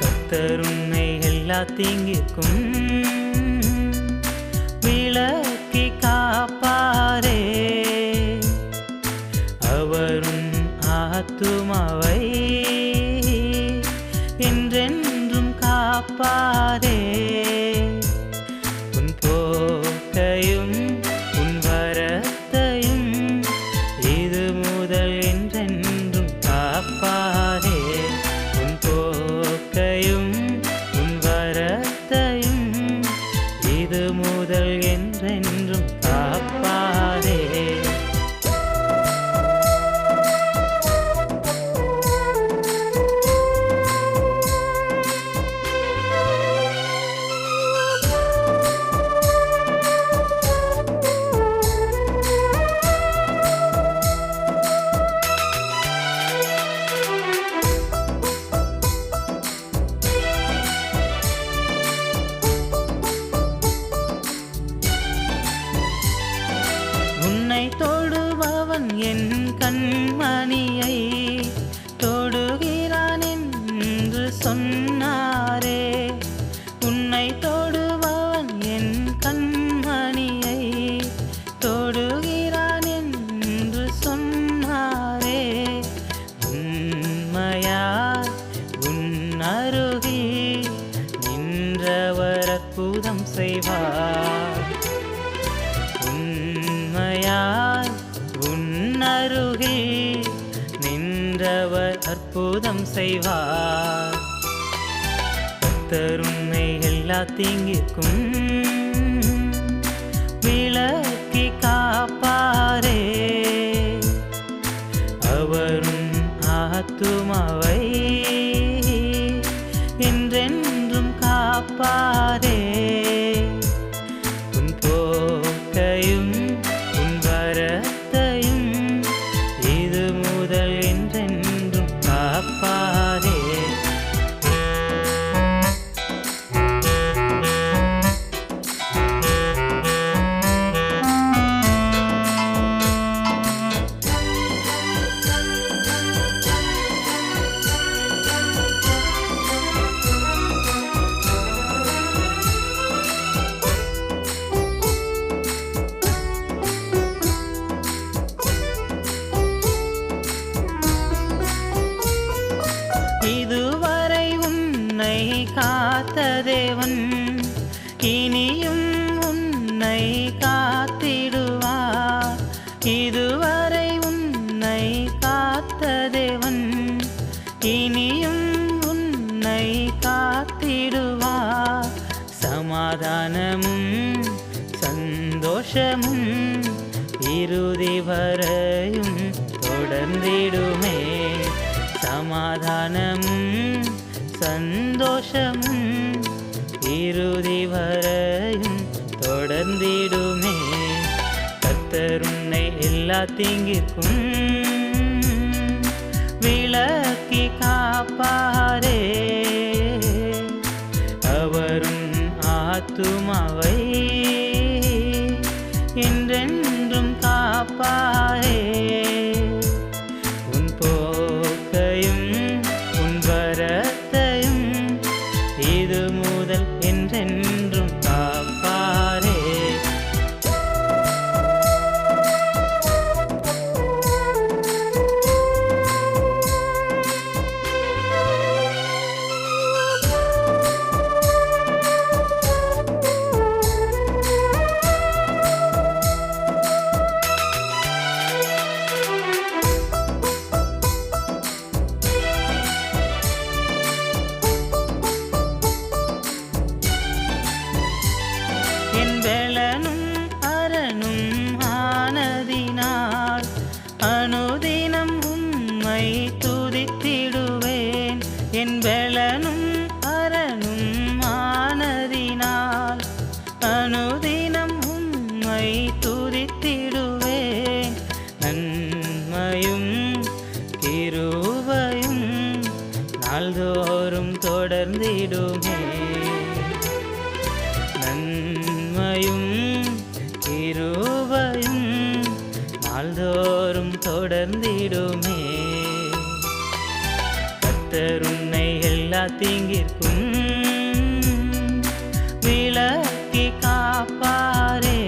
கத்தருன்னை எல்லா தீங்கிற்கும் விளக்கி காப்பாரே. அவரும் ஆத்துமாவை என்றென்றும் காப்பாரே. செய்வார். உண்மையாய் உன்னருகில் நின்றவர் அற்புதம் செய்வார். கத்தருன்னை எல்லா தீங்கிற்கும் விளக்கி காப்பாரே. அவரும் ஆத்துமாவை என்றென்றும் காப்பாரே. இதுவரை உன்னை காத்த தேவன் இனியும் உன்னை காத்திடுவார் சமாதானமும் சந்தோஷமும் இறுதி வரையும் தொடர்ந்திடுமே. சமாதானமும் சந்தோஷமும் இறுதி வரையும் தொடர்ந்திடுமே. எல்லா தீங்கிற்கும். விளக்கி காப்பாரே. அவரும் ஆத்துமாவை என்றென்றும் காப்பாரே. நாள்தோறும் தொடர்ந்திடுமே. நன்மையும் கிருபையும் நாள்தோறும் தொடர்ந்திடுமே. கத்தருன்னை எல்லா தீங்கிற்கும் விளக்கி காப்பாரே.